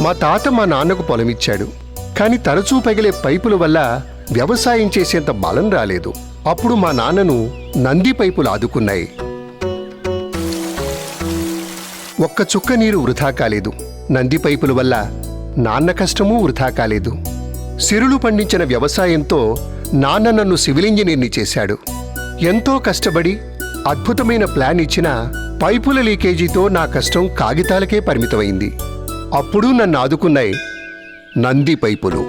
మా తాత మా నాన్నకు పొలమిచ్చాడు. కానీ తరచూ పగిలే పైపుల వల్ల వ్యవసాయం చేసేంత బలం రాలేదు. అప్పుడు మా నాన్నను నంది పైపులు ఆదుకున్నాయి. ఒక్క చుక్క నీరు వృధా కాలేదు. నంది పైపుల వల్ల నాన్న కష్టమూ వృధా కాలేదు. సిరులు పండించిన వ్యవసాయంతో నాన్న నన్ను సివిల్ ఇంజనీర్ని చేశాడు. ఎంతో కష్టపడి అద్భుతమైన ప్లాన్ ఇచ్చిన పైపుల లీకేజీతో నా కష్టం కాగితాలకే పరిమితమైంది. అప్పుడు నన్ను ఆదుకున్నాయి నంది పైపులు.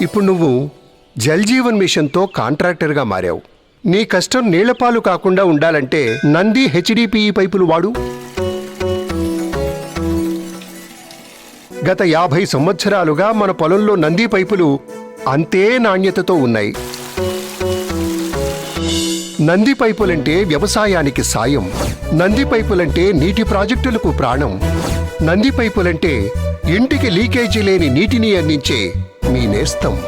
ఇప్పుడు నువ్వు జల్ జీవన్ మిషన్తో కాంట్రాక్టర్గా మారావు. నీ కష్టం నీళ్ళపాలు కాకుండా ఉండాలంటే నంది హెచ్డిపిఈ పైపులు వాడు. గత యాభై సంవత్సరాలుగా మన పొలంలో నంది పైపులు అంతే నాణ్యతతో ఉన్నాయి. నంది పైపులంటే వ్యవసాయానికి సాయం. నంది పైపులంటే నీటి ప్రాజెక్టులకు ప్రాణం. నంది పైపులంటే ఇంటికి లీకేజీ లేని నీటిని అందించే మీ నేస్తం.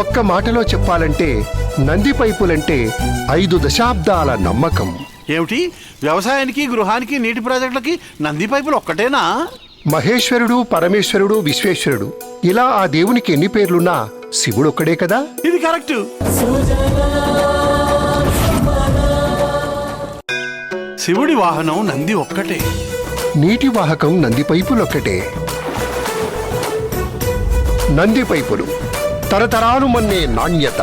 ఒక్క మాటలో చెప్పాలంటే నంది పైపులంటే ఐదు దశాబ్దాల నమ్మకం. ఏమిటి? వ్యవసాయానికి గృహానికి నీటి ప్రాజెక్టులకి నంది పైపులు ఒక్కటేనా? మహేశ్వరుడు పరమేశ్వరుడు విశ్వేశ్వరుడు. ఇలా ఆ దేవునికి ఎన్ని పేర్లున్నా శివుడొక్కడే కదా? ఇది కరెక్ట్. శివుడి వాహనం నంది ఒక్కటే. నీటి వాహకం నంది పైపులొక్కటే నంది పైపులు తరతరాలు మన్నే నాణ్యత.